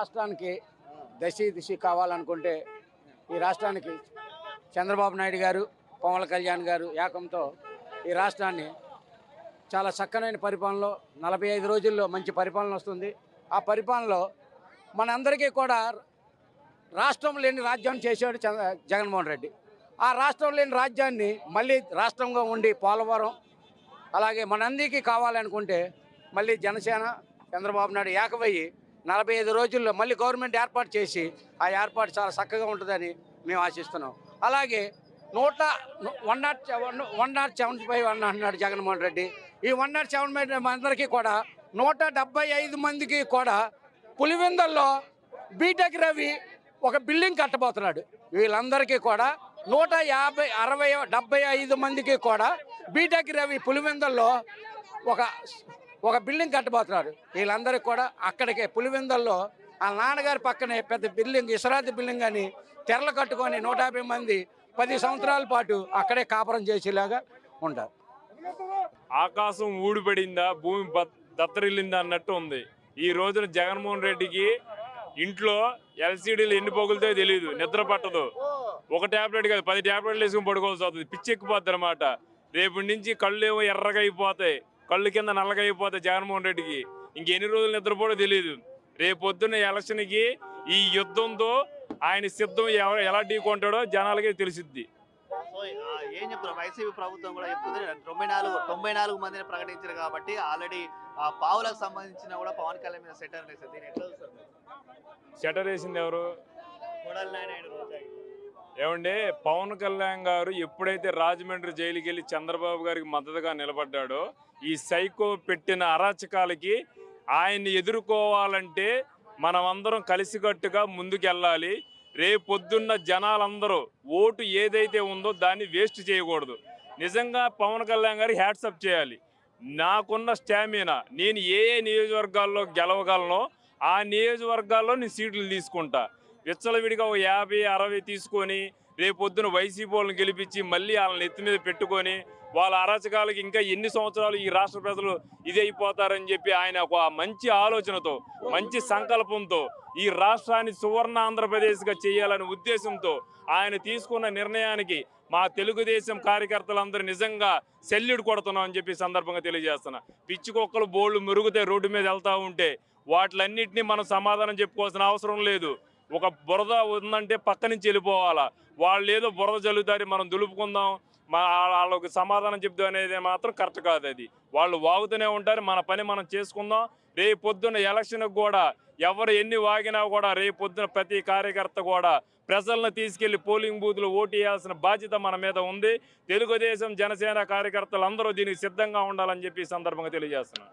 రాష్ట్రానికి దశి దిశి కావాలనుకుంటే ఈ రాష్ట్రానికి చంద్రబాబు నాయుడు గారు పవన్ కళ్యాణ్ గారు ఏకంతో ఈ రాష్ట్రాన్ని చాలా చక్కనైన పరిపాలనలో నలభై ఐదు రోజుల్లో మంచి పరిపాలన వస్తుంది. ఆ పరిపాలనలో మనందరికీ కూడా రాష్ట్రం లేని రాజ్యాన్ని చేశాడు జగన్మోహన్ రెడ్డి. ఆ రాష్ట్రం లేని రాజ్యాన్ని మళ్ళీ రాష్ట్రంగా ఉండి పోలవరం అలాగే మనందరికీ కావాలనుకుంటే మళ్ళీ జనసేన చంద్రబాబు నాయుడు ఏకమయ్యి నలభై ఐదు రోజుల్లో మళ్ళీ గవర్నమెంట్ ఏర్పాటు చేసి ఆ ఏర్పాటు చాలా చక్కగా ఉంటుందని మేము ఆశిస్తున్నాం. అలాగే నూట one nought one nought seven five అని అన్నాడు జగన్మోహన్ రెడ్డి. ఈ వన్ నాట్ సెవెన్ ఫైవ్ అందరికీ కూడా నూట డెబ్బై ఐదు మందికి కూడా పులివెందల్లో బీటెక్ రవి ఒక బిల్డింగ్ కట్టబోతున్నాడు. వీళ్ళందరికీ కూడా నూట యాభై అరవై డెబ్బై ఐదు మందికి కూడా బీటెక్ రవి పులివెందల్లో ఒక ఒక బిల్డింగ్ కట్టబోతున్నారు. వీళ్ళందరికీ కూడా అక్కడికే పులివెందల్లో ఆ నాన్నగారి పక్కనే పెద్ద బిల్డింగ్ ఇసరాతి బిల్డింగ్ అని తెరలు కట్టుకొని నూట యాభై మంది పది సంవత్సరాల పాటు అక్కడే కాపురం చేసేలాగా ఉంటారు ఆకాశం ఊడిపడిందా భూమి దత్తరిల్లిందా అన్నట్టు ఉంది. ఈ రోజున జగన్మోహన్ రెడ్డికి ఇంట్లో ఎల్సీడీలు ఎన్ని పొగులుతాయో తెలియదు నిద్ర పట్టదు. ఒక టాబ్లెట్ కాదు పది టాబ్లెట్లు వేసుకుని పడుకోవాల్సి అవుతుంది పిచ్చి ఎక్కిపోద్ది అనమాట రేపటి నుంచి కళ్ళు ఏమో ఎర్రగా అయిపోతాయి. కళ్ళు కింద నల్లగా అయిపోతాయి జగన్మోహన్ రెడ్డికి ఇంకెన్ని రోజులు నిద్రపోవడం తెలియదు రేపు పొద్దున్న ఎలక్షన్కి ఈ యుద్ధంతో ఆయన సిద్ధం ఎవరు ఎలా ఢీకొంటాడో జనాలకి తెలిసిద్ది. ఏం చెప్తారు వైసీపీ ప్రభుత్వం కూడా చెప్తుంది. తొంభై నాలుగు తొంభై నాలుగు మందిని ప్రకటించారు కాబట్టి ఆల్రెడీ ఆ పావులకు సంబంధించిన కూడా పవన్ కళ్యాణ్ మీద సెటర్ ఎట్లా మీరు? షటర్ వేసింది ఎవరు? ఏమండి పవన్ కళ్యాణ్ గారు ఎప్పుడైతే రాజమండ్రి జైలుకి వెళ్ళి చంద్రబాబు గారికి మద్దతుగా నిలబడ్డాడో ఈ సైకో పెట్టిన అరాచకాలకి ఆయన్ని ఎదుర్కోవాలంటే మనమందరం కలిసికట్టుగా ముందుకెళ్ళాలి. రేపొద్దున్న జనాలందరూ ఓటు ఏదైతే ఉందో దాన్ని వేస్ట్ చేయకూడదు. నిజంగా పవన్ కళ్యాణ్ గారికి హ్యాట్సప్ చేయాలి. నాకున్న స్టామినా నేను ఏ ఏ నియోజకవర్గాల్లో గెలవగలనో ఆ నియోజకవర్గాల్లో నేను సీట్లు తీసుకుంటా. విచ్చలవిడిగా ఒక యాభై అరవై తీసుకొని రేపొద్దున వైసీపీ వాళ్ళని గెలిపించి మళ్ళీ వాళ్ళని ఎత్తి మీద పెట్టుకొని వాళ్ళ అరాచకాలకి ఇంకా ఎన్ని సంవత్సరాలు ఈ రాష్ట్ర ప్రజలు ఇదైపోతారని చెప్పి ఆయన ఒక మంచి ఆలోచనతో మంచి సంకల్పంతో ఈ రాష్ట్రాన్ని సువర్ణ ఆంధ్రప్రదేశ్గా చేయాలనే ఉద్దేశంతో ఆయన తీసుకున్న నిర్ణయానికి మా తెలుగుదేశం కార్యకర్తలందరూ నిజంగా సెల్యూడ్ కొడుతున్నాం అని చెప్పి సందర్భంగా తెలియజేస్తున్నా. పిచ్చి కుక్కలు బోళ్ళు మెరుగుతే రోడ్డు మీద వెళ్తా ఉంటే వాటిలన్నింటినీ మనం సమాధానం చెప్పుకోవాల్సిన అవసరం లేదు. ఒక బురద ఉందంటే పక్క నుంచి వెళ్ళిపోవాలా? వాళ్ళు ఏదో బురద జల్లుతారు మనం దులుపుకుందాం మా వాళ్ళకి సమాధానం చెప్తాం అనేది మాత్రం కరెక్ట్ కాదు అది. వాళ్ళు వాగుతూనే ఉంటారు మన పని మనం చేసుకుందాం. రేపు పొద్దున్న ఎలక్షన్కి కూడా ఎవరు ఎన్ని వాగినా కూడా రేపు పొద్దున ప్రతి కార్యకర్త కూడా ప్రజలను తీసుకెళ్ళి పోలింగ్ బూత్లు ఓటు వేయాల్సిన బాధ్యత మన మీద ఉంది. తెలుగుదేశం జనసేన కార్యకర్తలు అందరూ దీనికి సిద్ధంగా ఉండాలని చెప్పి సందర్భంగా తెలియజేస్తున్నాను.